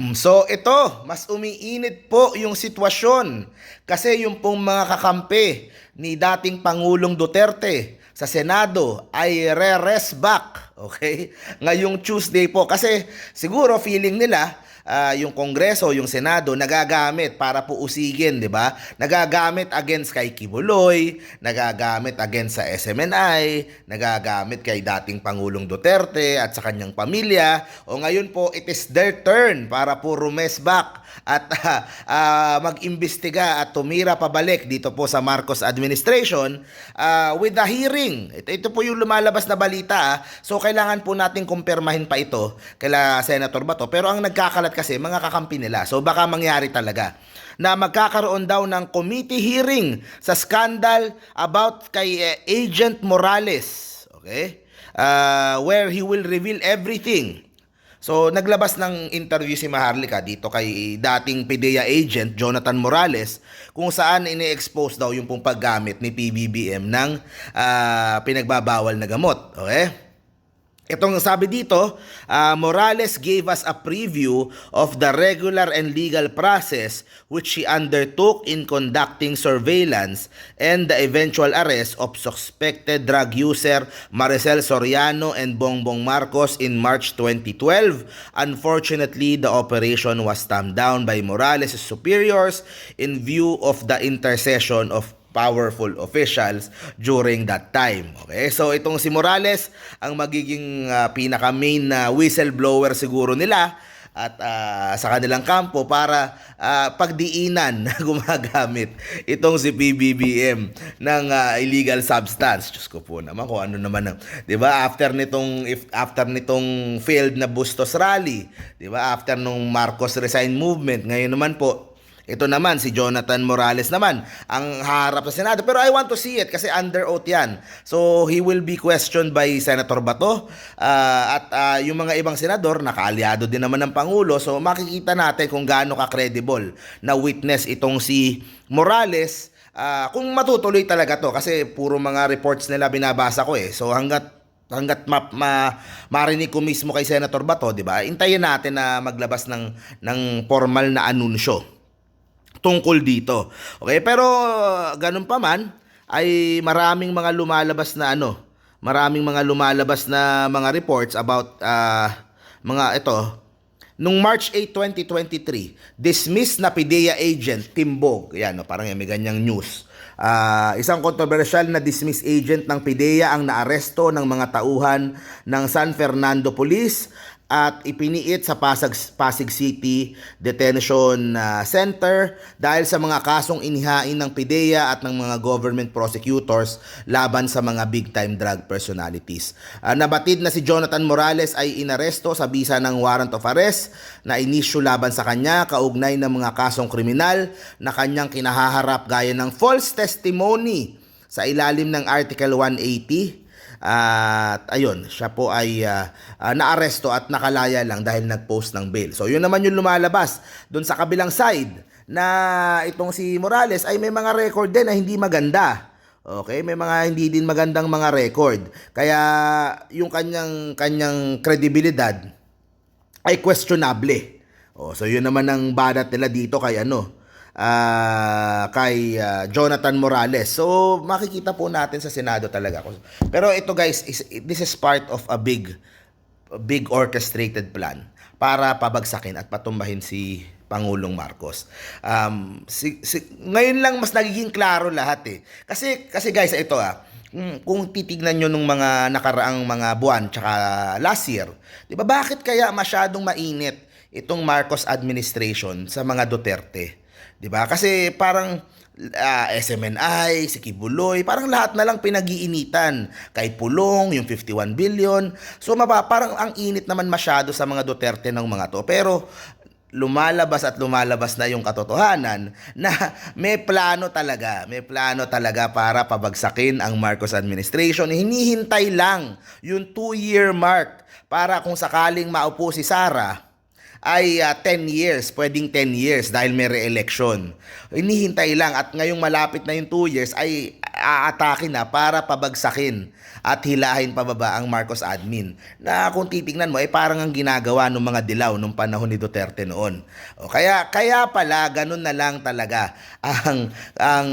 Mm, So ito, mas umiinit po yung sitwasyon kasi yung pong mga kakampi ni dating Pangulong Duterte sa Senado ay re-rest back, okay? Ngayong Tuesday po kasi siguro feeling nila ah, yung Kongreso, yung Senado nagagamit para po usigin, 'di ba? Nagagamit against kay Kibuloy, nagagamit against sa SMNI, nagagamit kay dating Pangulong Duterte at sa kanyang pamilya. O ngayon po, it is their turn para po rumes back at ah, ah, mag-imbestiga at tumira pabalik dito po sa Marcos administration ah, with the hearing. Ito, ito po yung lumalabas na balita. So kailangan po nating kumpirmahin pa ito kila Senator Bato. Pero ang nagkakalat kasi mga kakampi nila. So baka mangyari talaga na magkakaroon daw ng committee hearing sa scandal about kay eh, Agent Morales. Okay? Ah, where he will reveal everything. So, naglabas ng interview si Maharlika dito kay dating PDEA agent Jonathan Morales kung saan ini-expose daw yung pong paggamit ni PBBM ng ah, pinagbabawal na gamot. Okay? Itong sabi dito, ah, Morales gave us a preview of the regular and legal process which he undertook in conducting surveillance and the eventual arrest of suspected drug user Maricel Soriano and Bongbong Marcos in March 2012. Unfortunately, the operation was stamped down by Morales' superiors in view of the intercession of powerful officials during that time. Okay? So itong si Morales ang magiging ah, pinaka-main na whistleblower siguro nila at ah, sa kanilang kampo para ah, pagdiinan na gumagamit itong si PBBM ng ah, illegal substance. Diyos ko po naman kung ano naman ang, 'di ba? After nitong if after nitong failed na Bustos rally, 'di ba? After nung Marcos resign movement, ngayon naman po ito naman, si Jonathan Morales naman, ang harap sa Senado. Pero I want to see it kasi under oath yan. So, he will be questioned by Senator Bato. ah, at ah, yung mga ibang senador, nakaalyado din naman ng Pangulo. So, makikita natin kung gaano ka-credible na witness itong si Morales. ah, kung matutuloy talaga to kasi puro mga reports nila binabasa ko eh. So, hanggat hanggat ma, ma, marinig ko mismo kay Senator Bato, 'di ba? Intayin natin na maglabas ng ng formal na anunsyo tungkol dito. Okay, pero ganun pa man ay maraming mga lumalabas na ano, maraming mga lumalabas na mga reports about ah, mga ito Nung March 8, 2023, dismissed na PIDEA agent Timbog. Yan, no, parang may ganyang news. Ah, isang kontrobersyal na dismiss agent ng PIDEA ang naaresto ng mga tauhan ng San Fernando Police at ipiniit sa Pasag, Pasig City Detention ah, Center dahil sa mga kasong inihain ng PIDEA at ng mga government prosecutors laban sa mga big-time drug personalities. Ah, nabatid na si Jonathan Morales ay inaresto sa bisa ng warrant of arrest na inisyu laban sa kanya kaugnay ng mga kasong kriminal na kanyang kinahaharap gaya ng false testimony sa ilalim ng Article 180 at ayun, siya po ay ah, ah, naaresto at nakalaya lang dahil nag-post ng bail. So yun naman yung lumalabas doon sa kabilang side na itong si Morales ay may mga record din na hindi maganda. Okay, may mga hindi din magandang mga record. Kaya yung kanyang kanyang kredibilidad ay questionable. Oh, so yun naman ang badat nila dito kay ano, ah, kay ah, Jonathan Morales. So makikita po natin sa Senado talaga. Pero ito guys, is, this is part of a big big orchestrated plan para pabagsakin at patumbahin si Pangulong Marcos. Um, si, si, ngayon lang mas nagiging klaro lahat eh. Kasi, kasi guys, ito ah, mm, kung titignan nyo nung mga nakaraang mga buwan tsaka last year, di ba bakit kaya masyadong mainit itong Marcos administration sa mga Duterte? Di ba? Kasi parang ah, SMNI, si Kibuloy, parang lahat na lang pinag-iinitan. Kay Pulong, yung 51 billion. So maba, parang ang init naman masyado sa mga Duterte ng mga to. Pero lumalabas at lumalabas na yung katotohanan na may plano talaga, may plano talaga para pabagsakin ang Marcos administration. Hinihintay lang yung two-year mark para kung sakaling maupo si Sara, ay ah, 10 years, pwedeng 10 years dahil may re-election. Hinihintay lang at ngayong malapit na yung 2 years ay aatake na para pabagsakin at hilahin pababa ang Marcos admin. Na kung titingnan mo ay parang ang ginagawa ng mga dilaw nung panahon ni Duterte noon. O kaya kaya pala ganun na lang talaga ang ang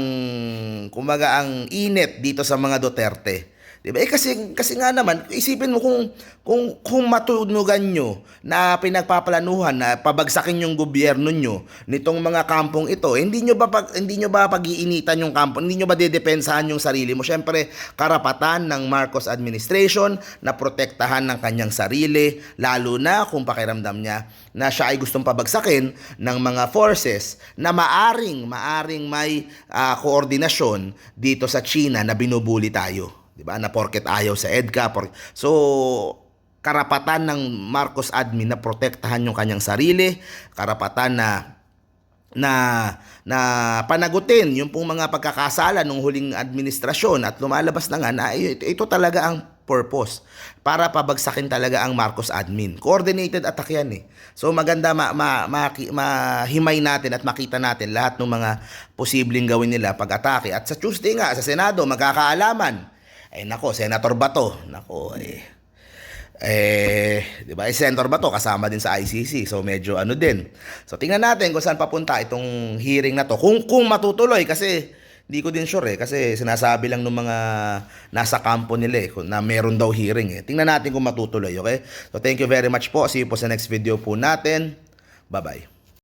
kumaga ang init dito sa mga Duterte. Diba? Eh kasi, kasi nga naman, isipin mo kung, kung, kung matunugan nyo na pinagpaplanuhan na pabagsakin yung gobyerno nyo nitong mga kampong ito, eh, hindi nyo ba, hindi nyo ba pag-iinitan yung kampo, hindi nyo ba dedepensahan yung sarili mo? Siyempre, karapatan ng Marcos administration na protektahan ng kanyang sarili, lalo na kung pakiramdam niya na siya ay gustong pabagsakin ng mga forces na maaring, maaring may ah, koordinasyon dito sa China na binubuli tayo. 'Di ba? Na porket ayaw sa EDCA. Por... So karapatan ng Marcos admin na protektahan yung kanyang sarili, karapatan na na na panagutin yung pong mga pagkakasala ng huling administrasyon at lumalabas na nga na ito, ito talaga ang purpose para pabagsakin talaga ang Marcos admin. Coordinated attack yan eh. So maganda ma, ma, maki- mahimay natin at makita natin lahat ng mga posibleng gawin nila pag-atake. At sa Tuesday nga, sa Senado, magkakaalaman. Ay nako, Senator Bato. Nako, eh. Eh, 'di ba? Eh, Senator Bato kasama din sa ICC. So medyo ano din. So tingnan natin kung saan papunta itong hearing na to. Kung kung matutuloy kasi hindi ko din sure eh kasi sinasabi lang ng mga nasa kampo nila eh na meron daw hearing eh. Tingnan natin kung matutuloy, okay? So thank you very much po. See you po sa next video po natin. Bye-bye.